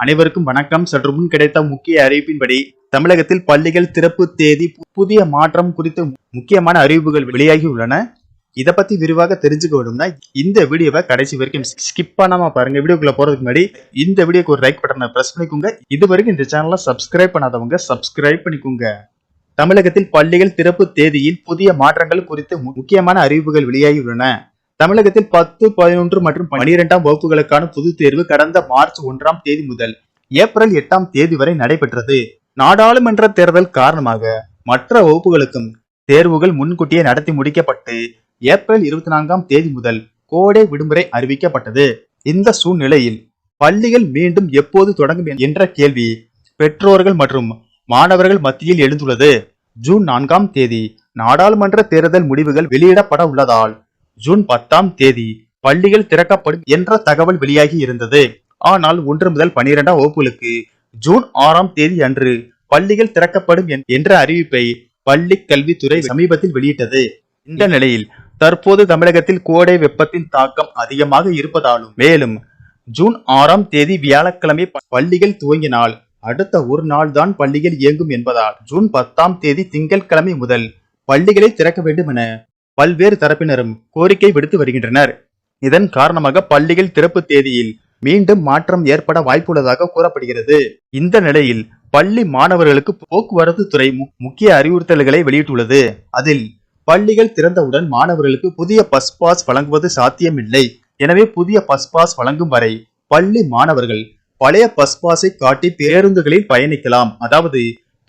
அனைவருக்கும் வணக்கம். சற்று முன் கிடைத்த முக்கிய அறிவிப்பின்படி தமிழகத்தில் பள்ளிகள் திறப்பு தேதி புதிய மாற்றம் குறித்து முக்கியமான அறிவிப்புகள் வெளியாகி உள்ளன இதை பத்தி விரிவாக தெரிஞ்சுக்க விடும்னா இந்த வீடியோவை கடைசி வரைக்கும் ஸ்கிப் பண்ணாம பாருங்க. வீடியோக்குள்ள போறதுக்கு முன்னாடி இந்த வீடியோக்கு ஒரு லைக் பட்டனை பிரஸ் பண்ணிக்கோங்க. இது வரைக்கும் இந்த சேனலை சப்ஸ்கிரைப் பண்ணாதவங்க சப்ஸ்கிரைப் பண்ணிக்கோங்க. தமிழகத்தில் பள்ளிகள் திறப்பு தேதியில் புதிய மாற்றங்கள் குறித்து மு- முக்கியமான அறிவிப்புகள் வெளியாகியுள்ளன. தமிழகத்தில் பத்து பதினொன்று மற்றும் பனிரெண்டாம் வகுப்புகளுக்கான பொதுத் தேர்வு கடந்த மார்ச் ஒன்றாம் தேதி முதல் ஏப்ரல் எட்டாம் தேதி வரை நடைபெற்றது. நாடாளுமன்ற தேர்தல் காரணமாக மற்ற வகுப்புகளுக்கும் தேர்வுகள் முன்கூட்டியே நடத்தி முடிக்கப்பட்டு ஏப்ரல் இருபத்தி நான்காம் தேதி முதல் கோடை விடுமுறை அறிவிக்கப்பட்டது. இந்த சூழ்நிலையில் பள்ளிகள் மீண்டும் எப்போது தொடங்கும் என்ற கேள்வி பெற்றோர்கள் மற்றும் மாணவர்கள் மத்தியில் எழுந்துள்ளது. ஜூன் நான்காம் தேதி நாடாளுமன்ற தேர்தல் முடிவுகள் வெளியிடப்பட உள்ளதால் ஜூன் பத்தாம் தேதி பள்ளிகள் திறக்கப்படும் என்ற தகவல் வெளியாகி இருந்தது. ஆனால் ஒன்று முதல் பனிரெண்டாம் வகுப்புகளுக்கு ஜூன் ஆறாம் தேதி அன்று பள்ளிகள் திறக்கப்படும் என்ற அறிவிப்பை பள்ளி கல்வித்துறை சமீபத்தில் வெளியிட்டது. இந்த நிலையில் தற்போது தமிழகத்தில் கோடை வெப்பத்தின் தாக்கம் அதிகமாக இருப்பதாலும் மேலும் ஜூன் ஆறாம் தேதி வியாழக்கிழமை பள்ளிகள் துவங்கினால் அடுத்த ஒரு நாள் தான் பள்ளிகள் இயங்கும் என்பதால் ஜூன் பத்தாம் தேதி திங்கட்கிழமை முதல் பள்ளிகளை திறக்க வேண்டும் என பல்வேறு தரப்பினரும் கோரிக்கை விடுத்து வருகின்றனர். இதன் காரணமாக பள்ளிகள் திறப்பு தேதியில் மீண்டும் மாற்றம் ஏற்பட வாய்ப்புள்ளதாக கூறப்படுகிறது. இந்த நிலையில் பள்ளி மாணவர்களுக்கு போக்குவரத்து துறை முக்கிய அறிவுறுத்தல்களை வெளியிட்டுள்ளது. அதில் பள்ளிகள் திறந்தவுடன் மாணவர்களுக்கு புதிய பஸ் பாஸ் வழங்குவது சாத்தியமில்லை. எனவே புதிய பஸ் பாஸ் வழங்கும் வரை பள்ளி மாணவர்கள் பழைய பஸ் பாஸை காட்டி பேருந்துகளில் பயணிக்கலாம். அதாவது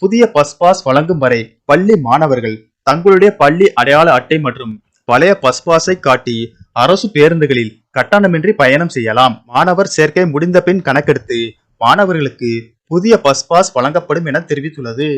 புதிய பஸ் பாஸ் வழங்கும் வரை பள்ளி மாணவர்கள் தங்களுடைய பள்ளி அடையாள அட்டை மற்றும் பழைய பஸ்பாஸை காட்டி அரசு பேருந்துகளில் கட்டணமின்றி பயணம் செய்யலாம். மாணவர் சேர்க்கை முடிந்த பின் கணக்கெடுத்து மாணவர்களுக்கு புதிய பஸ் பாஸ் வழங்கப்படும் என தெரிவித்துள்ளது.